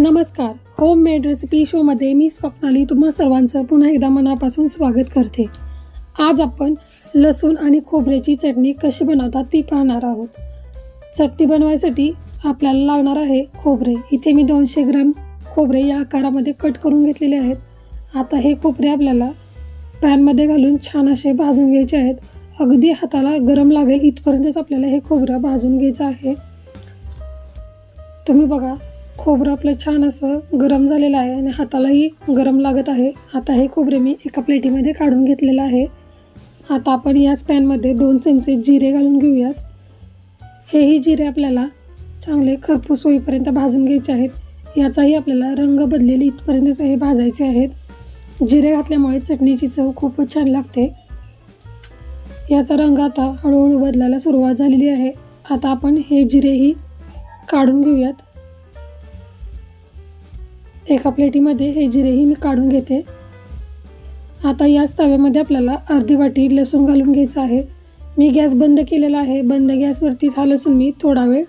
नमस्कार. Home made recipe शोमध्ये मी स्वप्नाली तुम्हा सर्वांचं पुन्हा एकदा मनापासून स्वागत करते. आज आपण लसूण आणि खोबऱ्याची चटणी कशी बनवतात ती पाहणार आहोत. चटणी बनवायसाठी आपल्याला लागणार आहे खोबरे. इथे मी दोनशे ग्राम खोबरे या आकारामध्ये कट करून घेतलेले आहेत. आता हे खोबरे आपल्याला पॅनमध्ये घालून छान असे भाजून घ्यायचे आहेत. अगदी हाताला गरम लागेल इथपर्यंतच आपल्याला हे खोबरं भाजून घ्यायचं आहे. तुम्ही बघा खोबरं आपलं छान असं गरम झालेलं आहे आणि हातालाही गरम लागत आहे. आता हे खोबरे मी एका प्लेटीमध्ये काढून घेतलेलं आहे. आता आपण याच पॅनमध्ये दोन चमचे जिरे घालून घेऊयात. हेही जिरे आपल्याला चांगले खरपूस होईपर्यंत भाजून घ्यायचे आहेत. याचाही आपल्याला रंग बदलेले इथपर्यंतच हे भाजायचे आहेत. जिरे घातल्यामुळे चटणीची चव खूपच छान लागते. याचा रंग आता हळूहळू बदलायला सुरुवात झालेली आहे. आता आपण हे जिरेही काढून घेऊयात. एका प्लेटीमध्ये हे जिरेही मी काढून घेते. आता याच तव्यामध्ये आपल्याला अर्धी वाटी लसूण घालून घ्यायचं आहे. मी गॅस बंद केलेला आहे. बंद गॅसवरतीच हा लसूण मी थोडा वेळ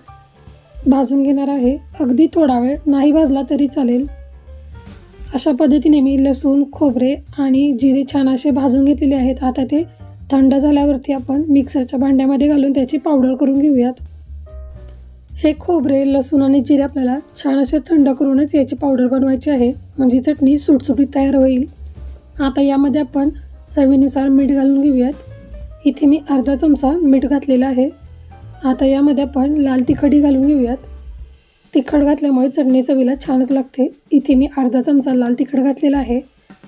भाजून घेणार आहे. अगदी थोडा वेळ नाही भाजला तरी चालेल. अशा पद्धतीने मी लसूण खोबरे आणि जिरे छान असे भाजून घेतलेले आहेत. आता ते थंड झाल्यावरती आपण मिक्सरच्या भांड्यामध्ये घालून त्याची पावडर करून घेऊयात. हे खोबरे लसूण आणि जिरे आपल्याला छान असे थंड करूनच याची पावडर बनवायची आहे. म्हणजे चटणी सुटसुटीत तयार होईल. आता यामध्ये आपण चवीनुसार मीठ घालून घेऊयात. इथे मी अर्धा चमचा मीठ घातलेला आहे. आता यामध्ये आपण लाल तिखटही घालून घेऊयात. तिखट घातल्यामुळे चटणी चवीला छानच लागते. इथे मी अर्धा चमचा लाल तिखट घातलेला आहे.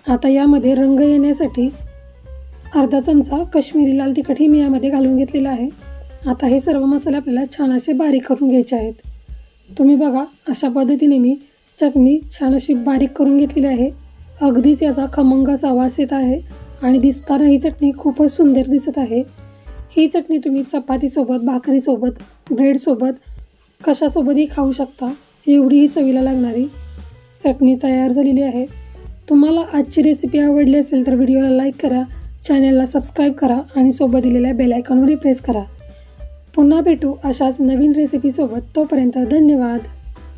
आता यामध्ये रंग येण्यासाठी अर्धा चमचा कश्मीरी लाल तिखटही मी यामध्ये घालून घेतलेला आहे. आता हे सर्व मसाले आपल्याला छान असे बारीक करून घ्यायचे आहेत. तुम्ही बघा अशा पद्धतीने मी चटणी छान अशी बारीक करून घेतलेली आहे. अगदीच याचा खमंग असा येत आहे आणि दिसताना ही चटणी खूपच सुंदर दिसत आहे. ही चटणी तुम्ही चपातीसोबत भाकरीसोबत ब्रेडसोबत कशासोबतही खाऊ शकता. एवढी ही चवीला लागणारी चटणी तयार झालेली आहे. तुम्हाला आजची रेसिपी आवडली असेल तर व्हिडिओला लाईक करा चॅनलला सबस्क्राईब करा आणि सोबत दिलेल्या बेलायकॉनवरही प्रेस करा. पुन्हा भेटू अशाच नवीन रेसिपीसोबत तोपर्यंत धन्यवाद.